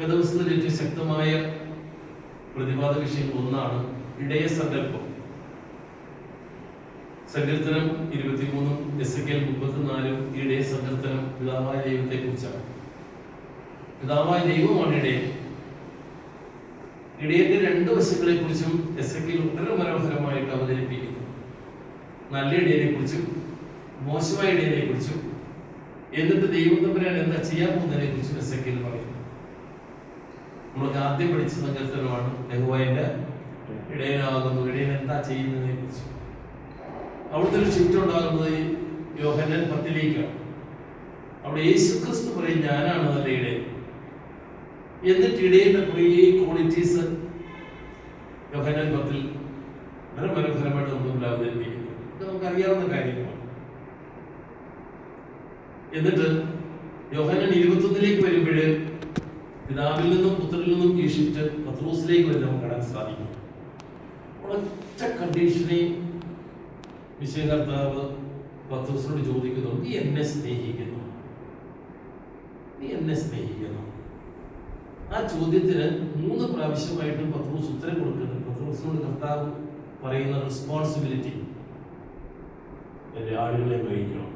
വേദപുസ്തകത്തിൽ ഏറ്റവും ശക്തമായ പ്രതിപാദ വിഷയം ഒന്നാണ് ഇടയ സങ്കല്പം. സങ്കീർത്തനം ഇരുപത്തിമൂന്നും എസ് കെ മുപ്പത്തിനാലും ഇടയ സങ്കീർത്തനം പിതാവായ ദൈവത്തെ കുറിച്ചാണ് പിതാവായ ദൈവമാണ് ഇടയൻ ഇടയന്റെ രണ്ട് വശങ്ങളെ കുറിച്ചും എസ് എ വളരെ മനോഹരമായിട്ട് അവതരിപ്പിക്കുന്നു. നല്ല ഇടയനെ കുറിച്ചും മോശമായ ഇടയനെ കുറിച്ചും എന്നിട്ട് ദൈവം തമ്മിലാണ് എന്താ ചെയ്യാൻ പോകുന്നതിനെ കുറിച്ചും എസ് എ പറയുന്നു നമ്മൾക്ക് ആദ്യം പഠിച്ച സങ്കീർത്തനമാണ് യഹോവയുടെ ഇടയനാകുന്നു. ഇടയൻ എന്താ ചെയ്യുന്നതിനെ കുറിച്ച്. അവിടുത്തെ ഒരു ഷിഫ്റ്റ് ഉണ്ടാകുന്നത് യോഹന്നൻ പത്തിലേക്കാണ്. അവിടെ യേശു ക്രിസ്തു പറയും ഞാനാണ് നല്ല ഇടയൻ. എന്നിട്ട് ഇടയന്റെ കുറേ ക്വാളിറ്റീസ് യോഹന്നൻ പത്തിൽ വളരെ മനോഹരമായിട്ട് നമുക്ക് മുമ്പിൽ അവതരിപ്പിക്കുന്നു. ഇത് നമുക്ക് അറിയാവുന്ന കാര്യമാണ് എന്നിട്ട് യോഹന്നൻ ഇരുപത്തൊന്നിലേക്ക് വരുമ്പോൾ പിതാവിൽ നിന്നും പുത്രനിൽ നിന്നും ഈ ഷിഫ്റ്റ് പത്രോസിലേക്ക് വരെ നമുക്ക് കാണാൻ സാധിക്കും. ഒറ്റ കണ്ടീഷനെ വിശ്വകർത്താവ് പത്രോസിനോട് ചോദിക്കുന്നു നീ എന്നെ സ്നേഹിക്കുന്നു? നീ എന്നെ സ്നേഹിക്കുന്നു. ആ ചോദ്യത്തിന് മൂന്ന് പ്രാവശ്യമായിട്ടും പത്രോസ് ഉത്തരം കൊടുക്കുന്നുണ്ട് പത്രോസിനോട് കർത്താവ് പറയുന്ന റെസ്പോൺസിബിലിറ്റി എന്റെ ആളുകളെ കഴിക്കണം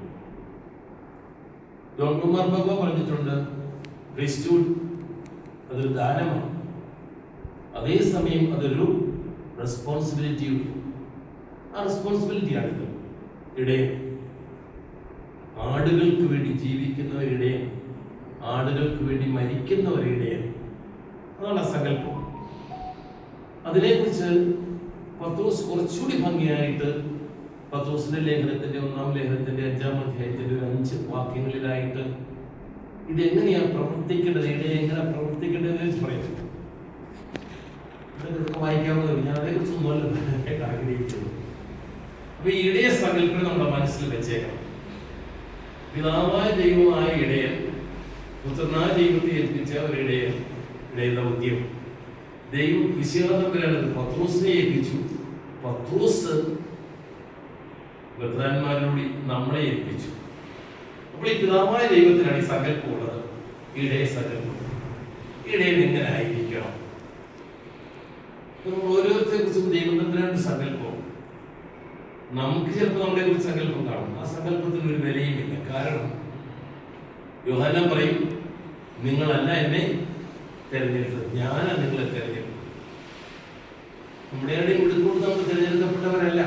ഡോക്ടർമാർ ബാബ പറഞ്ഞിട്ടുണ്ട് അതൊരു ദാനമാണ്. അതേസമയം അതൊരു റെസ്പോൺസിബിലിറ്റിയുണ്ട് ആ റെസ്പോൺസിബിലിറ്റിയാണിത് ഇടയൻ ആടുകൾക്ക് വേണ്ടി ജീവിക്കുന്നവരിടയൻ ആടുകൾക്ക് വേണ്ടി മരിക്കുന്നവരിടയൻ അതാണ് ആ സങ്കല്പം. അതിനെക്കുറിച്ച് പത്രോസ് കുറച്ചുകൂടി ഭംഗിയായിട്ട് പത്രോസിന്റെ ലേഖനത്തിന്റെ ഒന്നാം ലേഖനത്തിന്റെ അഞ്ചാം അധ്യായത്തിന്റെ ഒരു അഞ്ച് വാക്യങ്ങളിലായിട്ട് ഇതെങ്ങനെയാണ് പ്രവർത്തിക്കേണ്ടത്? ഇടയെ എങ്ങനെ പ്രവർത്തിക്കേണ്ടത് പറയുന്നു ഇതൊക്കെ ഞാൻ അതേക്കുറിച്ചൊന്നുമല്ല ആഗ്രഹിക്കുന്നത്. അപ്പൊ ഈ ഇടയ സങ്കല്പം നമ്മുടെ മനസ്സിൽ വെച്ചേക്കണം. പിതാവായ ദൈവമായ ഇടയൻ പുത്രനായ ദൈവത്തെ ഏൽപ്പിച്ച ഒരു ഇടയൻ ഇടയ ദൗത്യം ദൈവം വിശ്വാസത്തിലാണ് പത്രോസിനെ ഏൽപ്പിച്ചു. പത്രോസ് ബദ്രാന്മാരോട് നമ്മളെ ഏൽപ്പിച്ചു. അപ്പോൾ ഈ പിതാവായ ദൈവത്തിനാണ് ഈ സങ്കല്പം ഉള്ളത്. ഇടയ സങ്കല്പം ഇടയൻ എങ്ങനെ ആയിരിക്കണം? നമ്മൾ ഓരോരുത്തരെ കുറിച്ചും ദൈവത്തിനാണ് സങ്കല്പം. നമുക്ക് ചിലപ്പോൾ നമ്മളെ കുറിച്ച് സങ്കല്പം കാണും ആ സങ്കല്പത്തിന് ഒരു വിലയുമില്ല. കാരണം യോഹന പറയും നിങ്ങളല്ല എന്നെ തിരഞ്ഞെടുത്തത്. ഞാനാണ് നിങ്ങളെ തിരഞ്ഞെടുത്തത്. നമ്മുടെ ഇടയിൽ വിടുക്കൊണ്ട് നമ്മൾ തിരഞ്ഞെടുക്കപ്പെട്ടവരല്ല.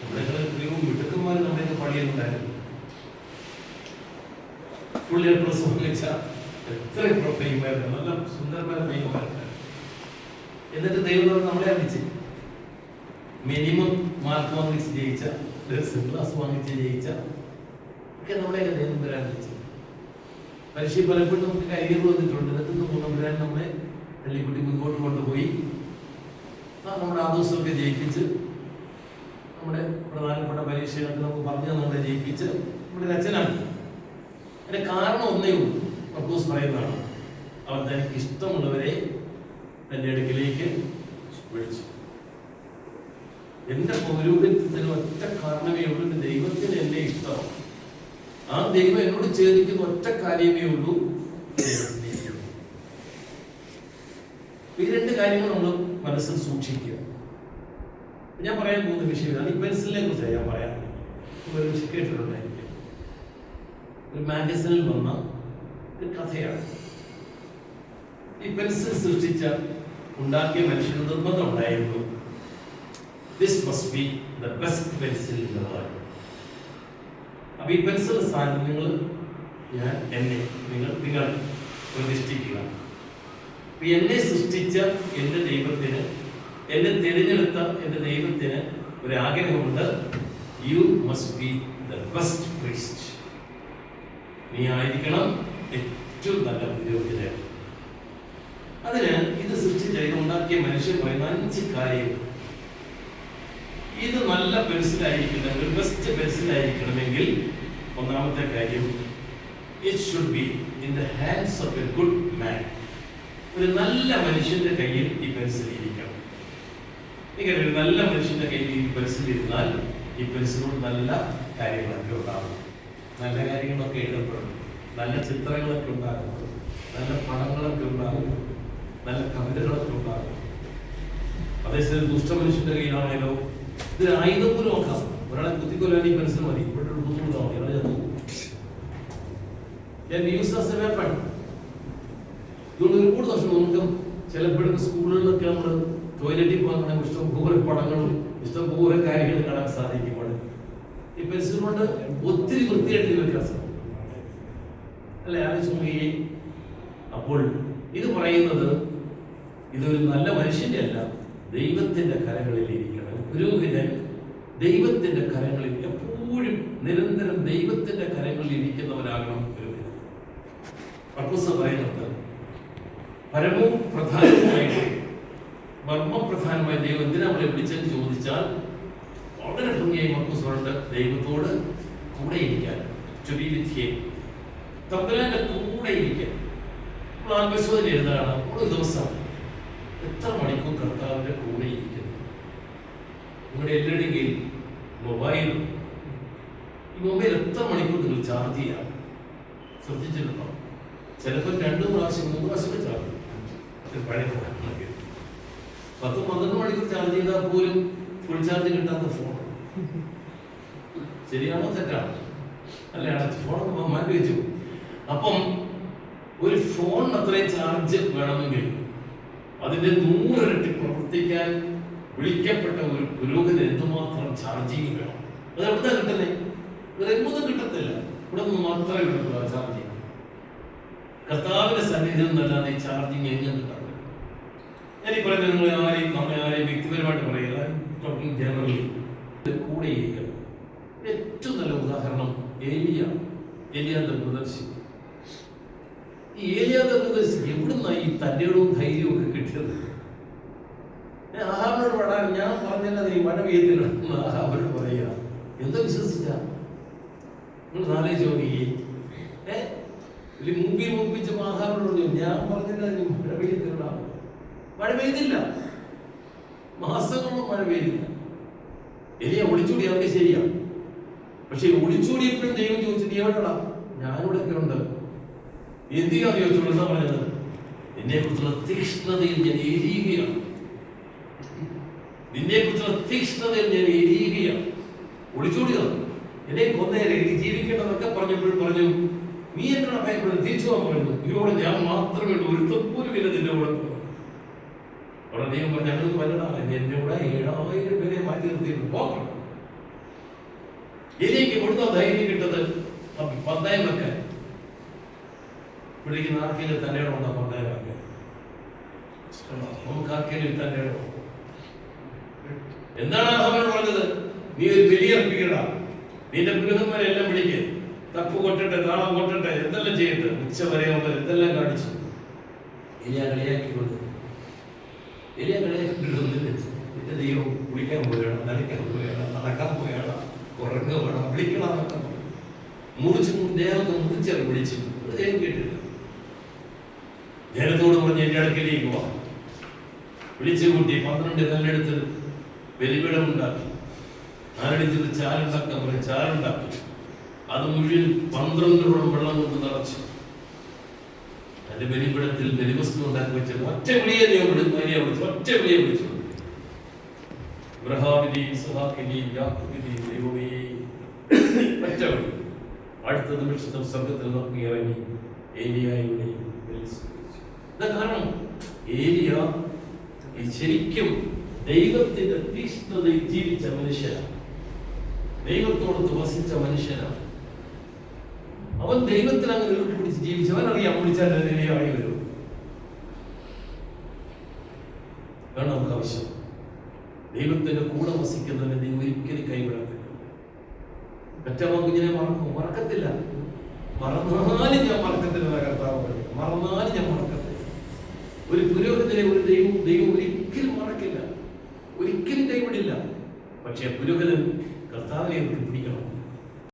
നമ്മുടെ എത്രയോ മിടുക്കന്മാർ നമ്മുടെ പള്ളിയിലുണ്ടായിരുന്നു ഫുൾ പ്രസംഗിച്ച എത്ര പയ്യന്മാരുണ്ട് നല്ല സുന്ദരമായ പയ്യന്മാരുണ്ട് എന്നിട്ട് ദൈവം നമ്മളെ അറിയിച്ചു മിനിമം മാർക്ക് വാങ്ങിച്ച് ജയിച്ച ക്ലാസ് വാങ്ങിച്ച് ജയിച്ച ഒക്കെ നമ്മളെ ദൈവം വരാൻ വിളിച്ചു പരീക്ഷ പലപ്പോഴും നമുക്ക് കരിയർ വന്നിട്ടുണ്ട്. എന്നിട്ട് വരാൻ നമ്മളെ തള്ളിക്കുട്ടി മുൻപോട്ട് കൊണ്ടുപോയി. നമ്മുടെ ആ ദിവസമൊക്കെ ജയിപ്പിച്ച് നമ്മുടെ പ്രധാനപ്പെട്ട പരീക്ഷകൾക്ക് നമുക്ക് പറഞ്ഞ് നമ്മളെ ജയിപ്പിച്ച് നമ്മുടെ രചനാക്കി അതിന്റെ കാരണം ഒന്നേ ഉള്ളൂ. പക്കൂസ് പറയുന്നതാണ്. അവൻ തനിക്ക് ഇഷ്ടമുള്ളവരെ തന്റെ അടുക്കിലേക്ക് വിളിച്ചു. എന്റെ പൗരോഹിത്യത്തിന് ഒറ്റ കാരണമേ ഉള്ളൂ. എന്റെ ദൈവത്തിന് എന്നെ ഇഷ്ടമാണ് ആ ദൈവം എന്നോട് ചേർക്കുന്ന ഒറ്റ കാര്യമേ ഉള്ളൂ. ഈ രണ്ട് കാര്യങ്ങൾ നമ്മൾ മനസ്സിൽ സൂക്ഷിക്കുക. ഞാൻ പറയാൻ പോകുന്ന വിഷയം പെൻസിലിനെ കുറിച്ചാണ് ഞാൻ പറയാൻ പോകുന്നത്. ഒരു മാഗസിനിൽ വന്ന ഒരു കഥയാണ്. ഈ പെൻസിൽ സൃഷ്ടിച്ച ഉണ്ടാക്കിയ മനുഷ്യന് നിർബന്ധം ഉണ്ടായിരുന്നു this must be the best pencil in the world അപ്പൊ ഈ പെൻസിൽ സ്ഥാനത്ത് നിങ്ങൾ ഞാൻ എന്നെ നിങ്ങൾ നിങ്ങൾ പ്രതിഷ്ഠിക്കുക. അപ്പൊ എന്നെ സൃഷ്ടിച്ച എന്റെ ദൈവത്തിന് എന്നെ തിരഞ്ഞെടുത്ത എന്റെ ദൈവത്തിന് ഒരു ആഗ്രഹമുണ്ട് you must be the best priest നീ ആയിരിക്കണം ഏറ്റവും നല്ല പുരോഹിതൻ അതിന് ഇത് സൃഷ്ടിച്ച ഇത് ഉണ്ടാക്കിയ മനുഷ്യൻ പറയുന്ന അഞ്ച് കാര്യങ്ങൾ. ഇത് നല്ല പെൻസിലായിരിക്കണമെങ്കിൽ ബെസ്റ്റ് പെൻസിലായിരിക്കണമെങ്കിൽ ഒന്നാമത്തെ കാര്യം it should be in the hands of a good man ഒരു നല്ല മനുഷ്യന്റെ കയ്യിൽ ഈ പെൻസിൽ ഇരിക്കണം. ഇങ്ങനെ ഒരു നല്ല മനുഷ്യന്റെ കയ്യിൽ ഈ പെൻസിൽ ഇരുന്നാൽ ഈ പെൻസിലോട് നല്ല കാര്യങ്ങളൊക്കെ ഉണ്ടാകും നല്ല കാര്യങ്ങളൊക്കെ എഴുതപ്പെടും നല്ല ചിത്രങ്ങളൊക്കെ ഉണ്ടാകും നല്ല പടങ്ങളൊക്കെ ഉണ്ടാകും നല്ല കവിതകളൊക്കെ ഉണ്ടാകും അതേസമയം ദുഷ്ടമനുഷ്യന്റെ കയ്യിലാണേലോ ഇത് ആയുധം പോലും നോക്കാം ഒരാളെ കുത്തിക്കൊല്ലാൻ ഈ പെൻസിൽ മതി. ഇവിടെ പോകും. ഞാൻ യൂസ് ആസ് എ വെപ്പൺ. ഇതുകൊണ്ട് ഒരുപാട് ദോഷം നമുക്ക് ചിലപ്പോഴും സ്കൂളുകളിലൊക്കെ നമ്മൾ ടോയ്ലറ്റിൽ പോകാൻ ഇഷ്ടം ഇഷ്ടംപോലെ പടങ്ങളും ഇഷ്ടംപോലെ കാര്യങ്ങളും കാണാൻ സാധിക്കുമ്പോൾ ഈ പെൻസിൽ കൊണ്ട് ഒത്തിരി വൃത്തിയായിട്ട് വെക്കാൻ സാധിക്കും അല്ലെ? ആലോചിച്ച് നോക്കിയേ അപ്പോൾ ഇത് പറയുന്നത് ഇതൊരു നല്ല മനുഷ്യന്റെ അല്ല ദൈവത്തിന്റെ കരങ്ങളിൽ ഇരിക്കണം. പുരോഹിതൻ ദൈവത്തിന്റെ കരങ്ങളിൽ എപ്പോഴും നിരന്തരം ദൈവത്തിന്റെ കരങ്ങളിൽ ഇരിക്കുന്നവരാകണം പുരോഹിതൻ പർപ്പസ് പറയുന്നത് പരമവും പ്രധാനവുമായിട്ട് മർമ്മപ്രധാനമായ ദൈവം എന്തിനാ വിളിച്ചെന്ന് ചോദിച്ചാൽ വളരെ ഭംഗിയായി മർക്കൂസ് പറഞ്ഞത് ദൈവത്തോട് കൂടെ ഇരിക്കാൻ ഹിം തമ്പുരാന്റെ കൂടെ ഇരിക്കാൻ. നമ്മൾ ആത്മശോധന എഴുതാണ് ഒരു ദിവസം എത്ര മണിക്കൂർ കർത്താവിന്റെ കൂടെ ഇരിക്കുന്നു? നിങ്ങളുടെ എല്ലാവരുടെയും മൊബൈൽ ഈ മൊബൈൽ എത്ര മണിക്കൂർ നിങ്ങൾ ചാർജ് ചെയ്യാം? ശ്രദ്ധിച്ചിട്ടുണ്ടോ? ചിലപ്പോൾ രണ്ട് പ്രാവശ്യം മൂന്ന് പ്രാവശ്യം ചാർജ് പഴയ പത്ത് പന്ത്രണ്ട് മണിക്കൂർ ചാർജ് ചെയ്താൽ പോലും ഫുൾ ചാർജ് കിട്ടാത്ത ഫോൺ ശരിയാണോ തെറ്റാണോ? അല്ലെ അടച്ച് ഫോൺ മാറ്റി വെച്ചു. അപ്പം ഒരു ഫോണിന് അത്രയും ചാർജ് വേണമെങ്കിൽ അതിന്റെ നൂറിരട്ടി പ്രവർത്തിക്കാൻ വിളിക്കപ്പെട്ട ഒരു പുരോഗതി എന്തുമാത്രം ചാർജിങ് വേണം? അത് എവിടെ കിട്ടുന്നേ വേറെ എങ്ങൊന്നും കിട്ടത്തില്ല. ഇവിടെ നിന്ന് മാത്രമേ കിട്ടത്തുള്ളൂ ആ ചാർജിങ് കർത്താവിന്റെ സന്നിധിയിൽ നിന്നല്ലാതെ ചാർജിങ് എങ്ങനെ കിട്ടാൻ ഞാൻ പറയുന്നത് നിങ്ങൾ ആരെയും നമ്മളെ ആരെയും വ്യക്തിപരമായിട്ട് പറയുക ടോക്കിംഗ് ജനറലി കൂടെ ഇരിക്കണം. ഏറ്റവും നല്ല ഉദാഹരണം ഏലിയ. ഏലിയ ദർശി ഈ ഏലിയ ദർശി എവിടുന്ന ഈ തന്റെയും ധൈര്യവും ഒക്കെ കിട്ടിയത്? ആഹാബിനോട് പാടാൻ ഞാൻ പറഞ്ഞല്ല നീ മഴ പെയ്യത്തില്ലെന്ന് ആഹാബിനോട് പറയുക. എന്താ വിശ്വസിച്ച? നിങ്ങൾ നാലേ ചോദിക്കേ ഏ മുമ്പിൽ മുമ്പിച്ച് ആഹാബിനോട് ഞാൻ പറഞ്ഞില്ല നീ മഴ പെയ്യത്തില്ല മഴ പെയ്തില്ല മാസങ്ങളോളം മഴ പെയ്തില്ല. എലിയ ഒളിച്ചൂടി അതൊക്കെ ശരിയാണ് പക്ഷെ ഒളിച്ചൂടിയപ്പോഴും ദൈവം ചോദിച്ചു നീ എവിടെടാ? ഞാനിവിടെ ഒക്കെ ഉണ്ട്. എന്തിനാ ചോദിച്ചോളൂ എന്താ പറഞ്ഞത്. എന്നെ കുറിച്ചുള്ള തീക്ഷ്ണതയിൽ ഞാൻ എരിയുകയാണ് നിന്നെ കുറിച്ചുള്ള തീക്ഷ്ണതയിൽ ഞാൻ എരിയുകയാണ് ഒളിച്ചൂടി എന്നെ കൊന്നേരെ എനിക്ക് ജീവിക്കേണ്ടതൊക്കെ പറഞ്ഞപ്പോഴും പറഞ്ഞു നീ എന്നോട് ഭയപ്പെടുന്നത് തിരിച്ചു പോകാൻ പറയുന്നു ഇവരോട് ഞാൻ മാത്രമേ ഉള്ളൂ ഒരു പോലും ഇല്ല നിന്റെ കൂടെ. അവിടെ ദൈവം പറഞ്ഞു ഞങ്ങൾക്ക് വല്ലതാ എന്റെ കൂടെ ഏഴായിരം പേരെ മാറ്റി എനിക്ക് ധൈര്യം കിട്ടത് പത്തായം വെക്കാൻ. ആർക്കെങ്കിലും തന്നെ ഉണ്ടോ? പത്തായം വെക്കാൻ. നമുക്ക് ആർക്കെങ്കിലും തന്നെ എന്താണ് അവൻ പറഞ്ഞത്? നീ ഒരു ബലിയർപ്പിക്കട നിന്റെ ഗൃഹന്മാരെല്ലാം വിളിക്ക്. തപ്പ് കൊട്ടട്ടെ താളം കൊട്ടട്ടെ എന്തെല്ലാം ചെയ്യട്ടെ? ഉച്ച വരെ എന്തെല്ലാം കാണിച്ചു? ഇനി ആ കളിയാക്കിക്കൊണ്ട് എലിയ കളിയാക്കിക്കൊണ്ടിരുന്നില്ല എന്റെ ദൈവം കുളിക്കാൻ പോയണം നനയ്ക്കാൻ പോയണം നടക്കാൻ പോയണം ഉറങ്ങുക വേണം വിളിക്കണം പറഞ്ഞു. മുറിച്ച് ദേഹത്ത് മുറിച്ച് വിളിച്ചു. ദൈവം കേട്ടില്ല. ദേഹത്തോട് പറഞ്ഞ് എന്റെ അടുക്കലേക്ക് പോവാം വിളിച്ചു കൂട്ടി പന്ത്രണ്ട് കല്ലെടുത്ത് വെലിവിടമുണ്ടാക്കി നാലടിച്ചിട്ട് ചാലുണ്ടാക്കാൻ പറയും ചാലുണ്ടാക്കി. അത് മുഴുവൻ പന്ത്രണ്ടോളം വെള്ളം കൊണ്ട് നിറച്ചു. അതിന്റെ ബലിപീഠത്തിൽ ബലിവസ്തു ഉണ്ടാക്കി വെച്ച ഒറ്റ വിളിയെ വിളിച്ചു ഒറ്റ വിളിയെ വിളിച്ചു. ശരിക്കും ദൈവത്തിന്റെ തീഷ്ണതയിൽ ജീവിച്ച മനുഷ്യനാണ്. ദൈവത്തോട് വസിച്ച മനുഷ്യനാണ്. അവൻ ദൈവത്തിൽ അങ്ങ് ഉരുട്ടി പിടിച്ച് ജീവിച്ചവൻ അറിയാം പിടിച്ചാൽ ആയി വരും. വേണം നമുക്ക് ആവശ്യം. ദൈവത്തിന്റെ കൂടെ വസിക്കുന്നതിനെ നീ ഒരിക്കലും കൈവിടത്തില്ല പെറ്റമ്മ കുഞ്ഞിനെ മറക്കും. മറക്കത്തില്ല. മറന്നാലും ഞാൻ മറക്കത്തില്ല കർത്താവ്. മറന്നാലും ഞാൻ മറക്കത്തില്ല. ഒരു പുരോഹിതനെ ഒരു ദൈവം ദൈവം ഒരിക്കലും മറക്കില്ല. ഒരിക്കലും കൈവിടില്ല. പക്ഷെ പുരോഹിതൻ കർത്താവിനെ പിടിക്കണം.